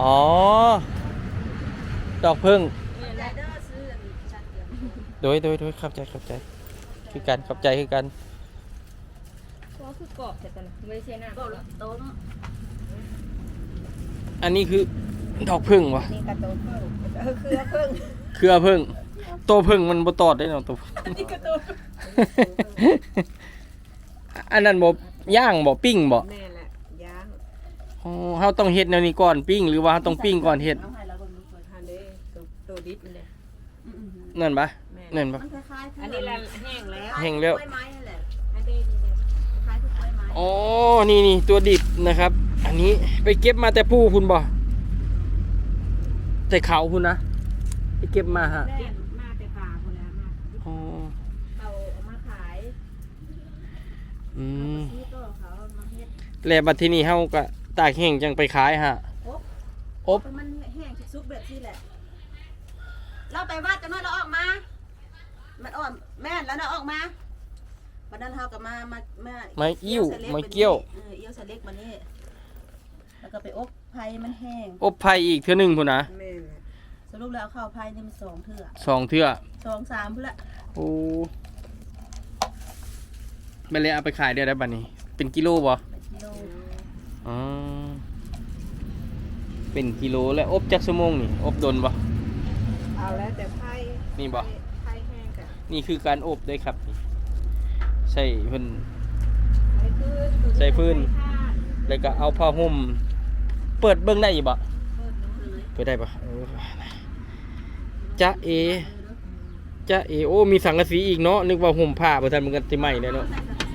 อ๋อ ดอกพึ่งไรเดอร์ซื้ออันนี้ชั้นเดียวโดยโดยโดยเข้าใจเข้าใจ คือกันเข้าใจคือกันก็คือกรอบแต่ตอนนั้นไม่ใช่หน้าก็ต้มอันนี้คือดอกพึ่งวะนี่กระต้มเพิ่งเออเครือเพิ่งเครือพึ่งโตพึ่งมันบ่ตอดได้เนาะตัวนี่กระต้มอันนั้นบ่ย่างบ่ปิ้งบ่แม่แหละย่าง อ๋อเฮาต้องเฮ็ดแนวนี้ก่อนปิ้ง หรือว่าเฮาต้องปิ้งก่อนเฮ็ดเอาให้แล้วก็มีคนทานเด้ตัวตัวดิบนี่แหละนั่นปะแม่นั่นปะมันคล้ายๆอันนี้ละแห้งแล้วแห้งแล้วกล้วยไม้นั่นแหละอันนี้นี่เด้คล้ายๆทุกกล้วยไม้อ๋อนี่นี่ตัวดิบนะครับ อันนี้ไปเก็บมาแต่ผู้คุณบ่แต่เขาคุณนะไปเก็บมาฮะแม่มาแต่ป่าคนแล้วมาอ๋อเอาเอามาขายอืเอามไปซื้อตัวเขาเอามาเฮ็ด แล้วบัดที่นี่เฮาก็ ตากแห้งจังไปขายฮะอบมันแห้งซุกแบบที่แหละ เราไปวัดกันหน่อยเราออกมา มันอ่อนแม่นแล้วเราออกมาวันนั้นเราก็มา มามามาอิ่วใส่ล็มาเกี้ยวเออเอี้ยวใส่เล็กมานี่แล้วก็ไปอบไผ่มันแห้ง อบไผ่อีกเทื่อหนึงพุ่นนะแม่นสรุปแล้วข้าวไผ่นี่มันสองเถื่อสองเทื่อสองสามเพื่อละโอ้ไปเลยเอาไปขายได้ได้บัดนี้ เป็นกิโลบ่เป็นกิโล อ๋อเป็นกิโลแล้วอบจักชั่วโมงนี่อบดนบ่เอาแล้วแต่ไผ่นี่บ่ไผ่แห้งกันนี่คือการอบได้ครับนี่ใส่เพิ่นไผ่พื้นใส่พื้นไผ่ท่าแล้วก็เอาผ้าห่ม เปิดเบิ่งได้อยู่บ่เปิดดูเลยเปิดได้บ่เออจะเอจะเอโอ้มีสังกะสีอีกเนาะนึกว่าห่มผ้าบ่ทันมันก็สิไหม้ได้เนาะใส่กระสี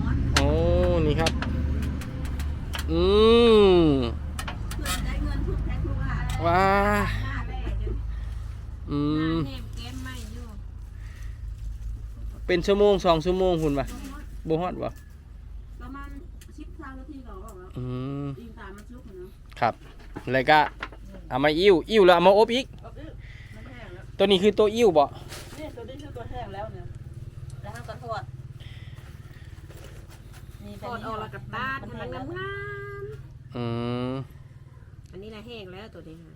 ร้อนอ๋อนี่ครับ อืมเพื่อได้เงินทุกแท็กทุกอะไรว้าหน้าแม่จนอืมเนมเกมไม่อยู่เป็นชั่วโมงสองชั่วโมงหุ่นป่ะบ่ฮอดบ่ประมาณสิบสามนาทีก็ออกแล้วอืมยิงตามมันชุกเนาะครับแล้วก็เอามาอิ่วอิ่วแล้วเอามาอบอีกเอาอื้อมันแห้งแล้วตัวนี้คือตัวอิ่วบ่นี่ตัวนี้คือตัวแห้งแล้วเนี่ยแล้วห้ามกระทอดนี่ทอดออกแล้วกับตาดมันงามงาม อืมอันนี้นะแห้งแล้วตัวนี้ค่ะ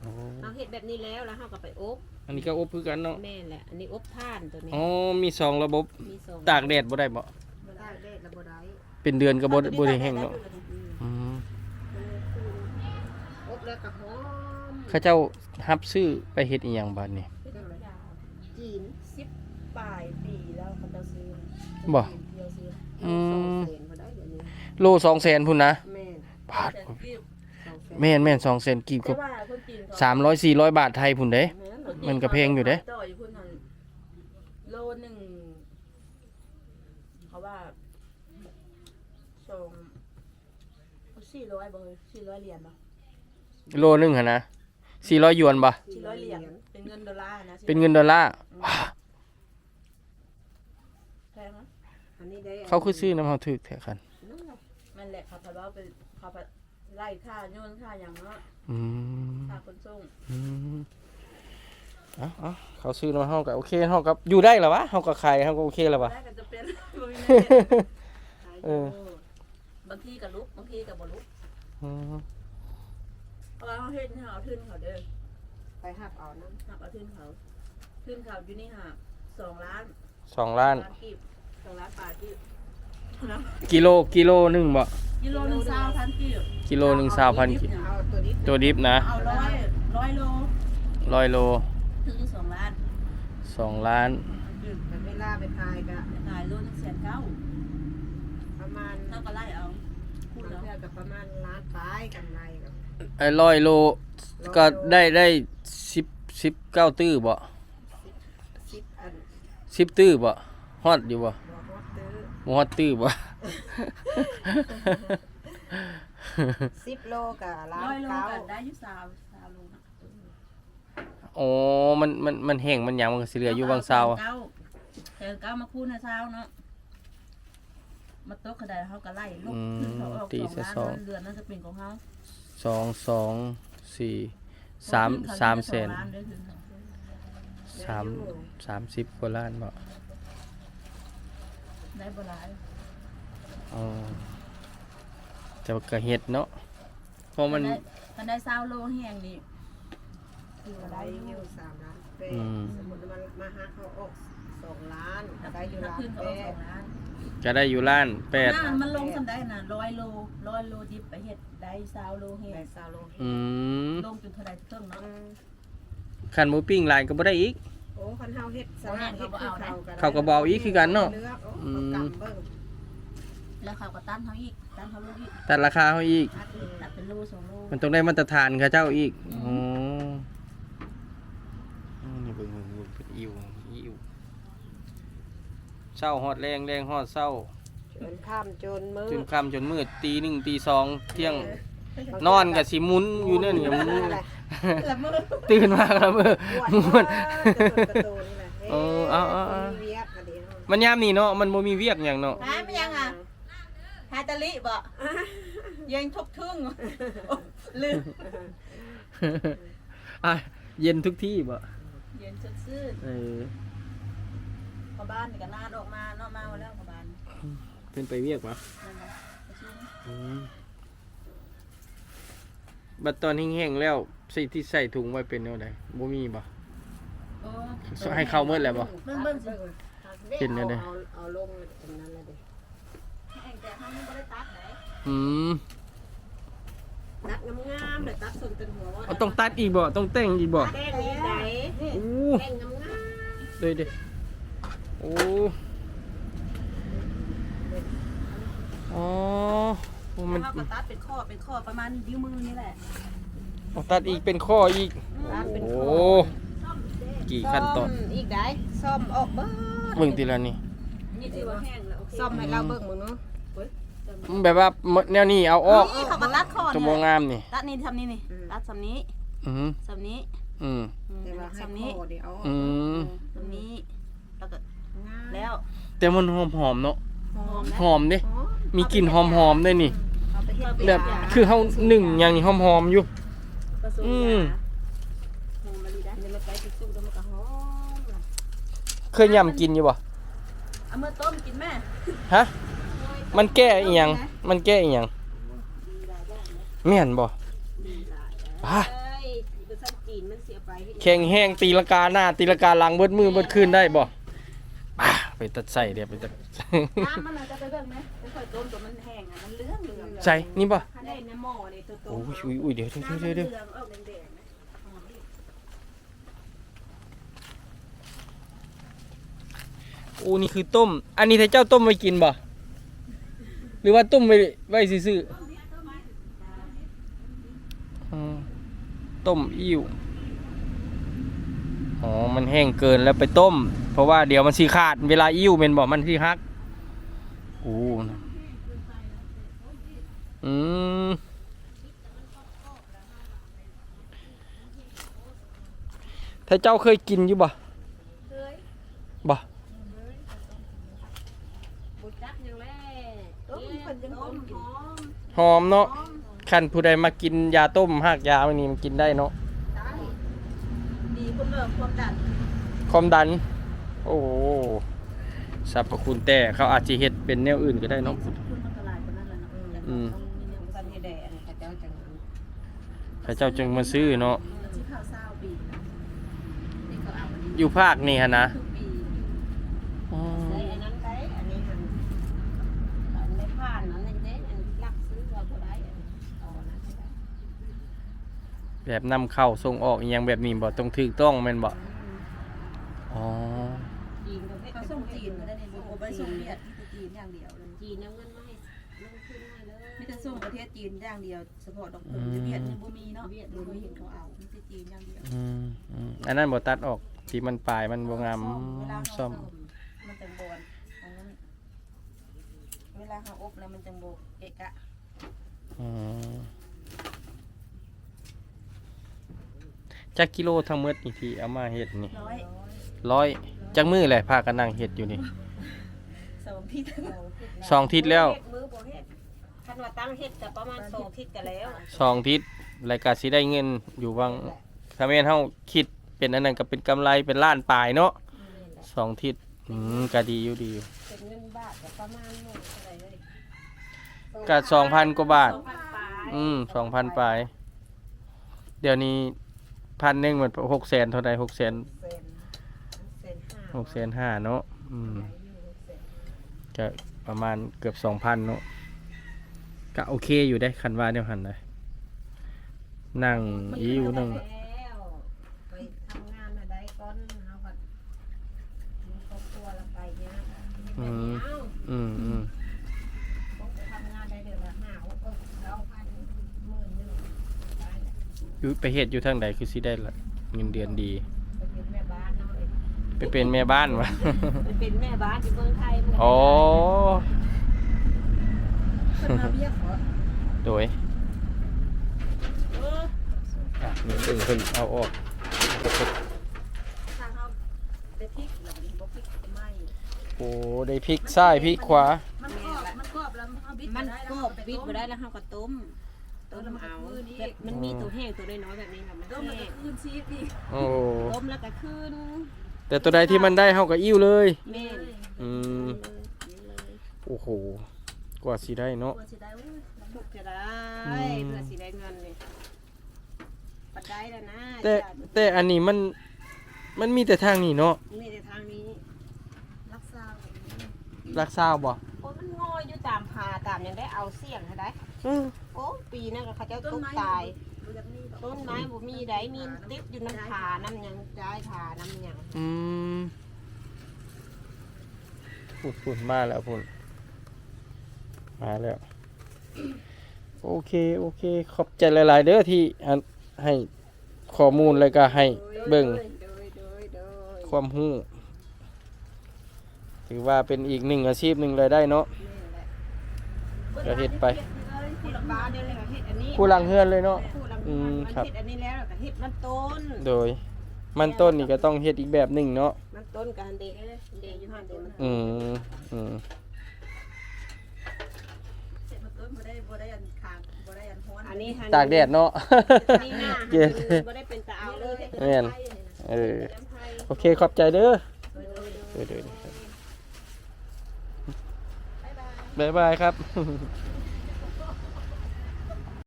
โอ้เอาเห็ดแบบนี้แล้วแล้วเราก็ไปอบอันนี้ก็อบคือกันเนาะแม่นแหละ อันนี้อบท่านตัวนี้อ๋อมีสองระบบมีสองตากแดดบ่ได้บ่บ่ได้เด็ดแล้วบ่ได้เป็นเดือนก็บ่บ่ได้แห้งเนาะอืมอบแล้วก็หอมเขาเจ้ารับซื้อไปเฮ็ดอีหยังบัดนี้จีนสิบปลายปีแล้วเขาจะซื้อบ่เดียวซื้ออืมสองแสนบ่ได้เดี๋ยวนี้โลสองแสนพุ่นนะแม่นบาทสองแสนแม่นแม่นสองแสนกีบแต่ก็ว่าคนจีนเขาสามร้อยสี่ร้อยบาทไทยพุ่นเด้แม่นเหรอมันก็แพงอยู่เด้ต่ออยู่พุ่นนั่นโลหนึ่งเขาว่าสองสี่ร้อยบ่เฮ้ยสี่ร้อยเหรียญบ่โลนึงหั่นนะสี่ร้อยหยวนบ่สี่ร้อยเหรียญเป็นเงินดอลลาร์นะเป็นเงินดอลลาร์ว้าแพงนะอันนี้ได้เขาคือซื้อน้ำเฮาถึกแท้คัน ขาพะว่าเป็นเขาพะไล่ค่าโยนค่าอย่างเนาะอืมค่าขนส่งอืมเอ้าเอ้าเขาซื้อมาเฮาก็โอเคเฮาก็อยู่ได้แล้ววะเฮาก็ขายเฮาก็โอเคแล้ววะ ได้ก็จะเป็นบ่มีเงินเดือนขายอเอยู่อ บางทีกับลุกบางทีกับบ่ลุกอืมเพราะว่าเขาเฮ็ดให้เอาทื่นเขาเด้อไปหักเอาน้ำหักเอาทื่นเขาทื่นเขาอยู่นี่หักสองล้านสองล้าน ล้านกีบสองล้านบาทกีบกิโลกิโลหนึงบ่ กิโลหนึ่งสามพันกีบกิโลหนึงสามพันกิเอาตัวนี้ตัวดิบนะเอาร้อยร้อยโลร้อยโลถึงสองล้านสองล้านแต่เวลาไปขายก็ขายโลนึงแสนเก้าประมาณเท่ากับไล่เอาพูดแล้วกับประมาณล้านปลายกันไรกับไอ้ร้อยโลก็ได้ได้สิบสิบเก้าตื้อบ่สิบอันสิบตื้อบ่ฮอดอยู่บ่บอกว่าซื้อ บ่ฮอดตื้อบ่ สิบโลกับล้านเก้าได้อยู่สามสามโลนะอ๋อมันมันมันแห้งมันหยังมันก็สิเหลืออยู่บางซาวอะเก้าแสนเก้ามาคูณนะเช้าเนาะมาโต๊ะกระไดเขาก็ไล่ลูกขึ้นเขาออกสองล้านเดือนนั่นจะเป็นของเขาสองสองสี่สามสามแสนสามสามสิบกว่าล้านบ่ได้บหลาย อ๋อแต่ว่าก็เฮ็ดเนาะเพราะมันกันได้ซาวโลแห้งนี่ได้อยู่สามล้านแปดอืม สมมติมันมาหาเขาออกสองล้านถ้าได้อยู่ล้านขึ้นก็แปเอาสอดงล้านจะได้อยู่ล้านแปดหน้ามันลงสำได้น่ะร้อยโลร้อยโลดิบไปเฮ็ดได้ซาวโลแห้งได้สาวโลอืมลงจนเท่าใดเพิ่งเนาะอืมคันหมูปิ้งหลายก็บ่ได้อีก โอ้คันเฮาเฮ็ดสลาดเฮ็ดคือเขาเขาก็เบาอีกคือกันเนาะ ลือกโอ้อืมเขากำเบิ่ง แล้วเขาก็ตั้นเขาอีกตั้นเขาลูกอีกตัดราคาเขาอีก ตัดอีกตัดเป็นโลสองโลมันต้องได้มาตรฐานเขาเจ้าอีกอ๋อนี่เบิ่งเบิ่งเบิ่งเป็นอิวอิวเศร้าฮอดแรงแรงฮอดเศร้าจนข้ามจนมือจนค่ำจนมืดตีหนึ่งตีสองเที่ยงนอนกับสิหมุนอยู่เนี่ยเนี่ยหมุนละมือตื่นมาแล้วมือปวดหมุนประตูนี่แหละเออเอาเอาเอา มีเวียกอันเดียวมันยามนี่เนาะมันบ่มีเวียกอย่างเนาะ หาไม่ยังอ่ะหาตะลิบ่ยังทุกทึ่งโอ้ลืมอะเย็นทุกที่บ่เย็นสดชื่นเออพอบ้านนี่ก็นานออกมาเนาะมาแล้วพอบ้านเป็นไปเวียกปะนั่นแหละประชุมอืมบัดตอนแห้งๆแล้วใส่ที่ใส่ถุงไว้เป็นแนวใดบ่มีบ่โอ้ให้เข้าเมื่อแล้วบ่เบิ่งเบิ่งสิ เห็นแล้วเด้เอาเอาลงตรงนั้นเลยเด้แห้ง แต่เขาไม่ได้ตัดไหนอืมตัดงามๆเลยตัดส่วนเป็นหัวว่าเอาต้องตัดอีกบ่ต้องแต่งอีกบ่แดงนี่ไหนอู้แดงงามเด้เด้โอ้อ๋อโอ้มันเขาก็ตัดเป็นข้อเป็นข้อประมาณนิ้วมือนี่แหละเอาตัดอีกเป็นข้ออีกๆตัดเป็นโอ้ข้อกี่ขั้นตอนซ่มอีกได้ซ่อมออกเบิ้งเบิ่งทีละนี่นี่ถือว่าแห้งแล้วโอเคซ่อมให้เราเบิ้งมึงเนาะมัน แบบว่าแนวนี้เอาออกนี่เขาก็ตัดข้อจะนี่บ่แหละงามนี่ตัดนี่ทำนี่นี่ตัดสำนี้อืมสำนี้อืมอืมแต่ว่าให้สำนี้คอเดี๋ยวเอาออกอืมสำนี้แล้วก็งามแล้วแต่มันหอมหอมๆเนาะหอมนะหอมเด้อ๋อมีกลิ่นหอมหอมๆด้วยนี่ เอาไปเฮ็ดแบบคือเฮาหนึ่งอย่างนี้หอมหอมๆอยู่ ผสมอืยามหอมมะลิได้เดี๋ยวมันไปที่ซุปแล้วมันก็หอมล่ะเคยยำกินอยู่บ่เอามื่อต้มกินแม่ฮะ มันแก้อีหยัง มันแก้อีหยังแม่นบ่อะเอ้ยภาษาจีนมันเสียไปเฮ็ดแข็งแห้งตีลงกาหน้า ตีลงกาหลังเบิดมือเบิดคืนได้บ่อะไปตัดใส่เดี๋ยวไปตัดน้ำมันน่ะจะไปเบิ่งไหมค่อยๆต้มตัวมันแห้งอะมันเหลืองเหลืองใส่นี่บ่ถ้าได้ในหม้อนี่ตัวโตโอ้ยอุ้ยอุ้ยเดี๋ยวเดี๋ยวเดี๋ยวเดี๋ยวเหลืองออกแดงๆนะโอ้นี่คือต้ม อันนี้ถ้าเจ้าต้มไว้กินบ่ หรือว่าต้มไว้ไว้ซื่อๆอืมต้มอิ่วอ๋อ มันแห้งเกินแล้วไปต้ม เพราะว่าเดี๋ยวมันสิขาด เวลาอิ่วแม่นบ่มันสิฮักโอ้อืมถ้าเจ้าเคยกินอยู่บ่ บุจักยังแล ต้มเพิ่นยังต้มกิน ห อมเนาะคันผู้ใดมากินยาต้มหากยาวันนี้มันกินได้เนาะดีคุณเลิกความดันความดัน โอ้โหสรรพคุณแต่เขาอาจจะเฮ็ดเป็นแนวอื่นก็ได้เนาะคุณมันก็หลายกว่านั้นแหละเนาะอืมสันเฮแดงเขาเจ้าจังพระเจ้าจึงมาซื้อเนาะมันสิข้าวเศร้าปีนะนี่ก็เอาอันนี้อยู่ภาคนี่ฮะนะทุกปีอ๋อ ใส่อันนั้นได้อันนี้หันอันไม่ผ่านอันนั้นเด้อันลักซื้อเราก็ได้อันเอาอันนั้นก็ได้ แบบนำเข้าส่งออกอหยังแบบนี้บ่ต้องถูกต้องแม่นบ่อ๋อจีนก็เฮ็ดเขาส่งจีนก็ได้ในโอ้ไปส่งเวียดมีแต่จีนอย่างเดียวเลยจีนเอาเงินมาให้ลงทุนให้เลยมีแต่ส่งประเทศจีนอย่างเดียวเฉพาะดอกผมจะเวียดยังบ่มีเนาะเวียดบ่มีเห็นเขาเอามีแต่จีนอย่างเดียวอืมอืมอันนั้นบ่ตัดออกที่มันปลายมันบ่งามเวลาซ่อเขามมันจังบอนอันนั้นเวลาเขาอบแล้วมันจังโบเอะกะอืม จักกิโลทั้งหมดนี่ที่เอามาเฮ็ดนี่ร้อยร้อยจักมือแหละพากันนั่งเฮ็ดอยู่นี่สองที่สองทิศแล้วเฮ็ดมือบ่เฮ็ดคันว่าตั้งเฮ็ดก็ประมาณ2ทิศก็แล้วสองทิศรายการสิได้เงินอยู่บางถ้าแม่นเฮาคิดเป็นอันนั้นก็เป็นกำไรเป็นล้านปลายเนาะสองทิศอืมก็ดีอยู่ดีอยู่เป็นเงินบาทก็ประมาณหมื่นเท่าไหร่เลยก็2,000กว่าบาท2,000ปลายอืม2,000ปลายเดี๋ยวนี้ พันหนึ่งมันหกแสนเท่าใดหกแสนเซนเซนห้าหกแสนห้าเนาะอืมก็ประมาณเกือบสองพันเนาะก็โอเคอยู่ได้คันว่าเดียวหันเลยนั่งอีอยู่นั่งแล้วไปทำงานอะไรก่อนเอาก่อนมีครอบครัวแล้วไปเนี่ยอืมเอ้าอืมอืมผมไปทำงานได้เดือนละห้าหกเออสองพันหมื่นหนึ่งไปแล้ว อยู่ไปเฮ็ดอยู่ทางใดคือสิได้ละเงินเดือนดีไปเป็นแม่บ้านเนาะเอ้ยไปเป็นแม่บ้านวะ ไปเป็นแม่บ้านที่เมืองไทยมันก็อ๋อขึ้นมาเบี้ยขอโดยเอออะนี่ดึงขึ้นเอาออกทางเขาได้พริกหรือบ่พริกก็ไม่โอ้ได้พลิกซ้ายพลิกขวามันกรอบมันกรอบแล้วเอาบิดมันได้ก็แล้วบิดมาได้แล้วเขาก็ต้ม ต้มเอาแบบมันมีตัวแห้งตัวน้อยๆแบบนี้นะมันต้มมันแห้ก็งคืนชีสอีกโอ้ต้มแล้วก็ขึ้นแต่ตัวใดที่มันได้เฮาก็อิ่วเลย แม่นอืมนี่เลยโอ้โหกว่าสิได้เนาะ กลัวสิได้อุ้ยทุกจะได้อืมเพื่อสิได้เงินเลยปัดได้แล้วนะแต่จ้ะแต่อันนี้มันมันมีแต่ทางนี้เนาะมีแต่ทางนี้ รักษาแบบนี้รักษาบ่โอ้ยมันงอยอยู่ตามผาตามยังได้เอาเสี่ยงให้ได้ อืมโอ้ปีนั้นก็เขาเจ้าต้ตนกไม้ตายบ่อยากมีดอกต้นไม้บ่มีได้มีติดอยู่น้ำผาน้ำหยังได้ผาน้ำหยังอืมพูดพูดมาแล้วพูดมาแล้ว โอเค โอเค ขอบใจหลาย ๆ เด้อที่อันให้ข้อมูลแล้วก็ให้เบิ่งโดยโดยโดยโดยความรู้ถือว่าเป็นอีกหนึ่งอาชีพหนึ่งเลยได้เนาะ นี่แหละ ก็เฮ็ดไป ผู้ละบ้านเนี่ยเลยก็เฮ็ดอันนี้ผู้หลังเฮือนเลยเนาะผู้ละอืบ้านมมันครับ เฮ็ดอันนี้แล้วก็เฮ็ดมันต้น โดย มันต้นนี่ก็ต้องเฮ็ดอีกแบบหนึ่งเนาะ มันต้นกันเด็กเด็กอยู่หันเด็กมันอืมอืมเสร็จมันต้นบ่ได้บ่ได้อันคางบ่ได้อันฮ้อนอันนี้หันตากแดดเนาะอันนี้หน้าเย็นบ่ได้เป็นตาเอาเลยแม่นเออจำไพ่โอเค ขอบใจเด้อโดยโดยโดยเด้อเด้อบ๊ายบายครับ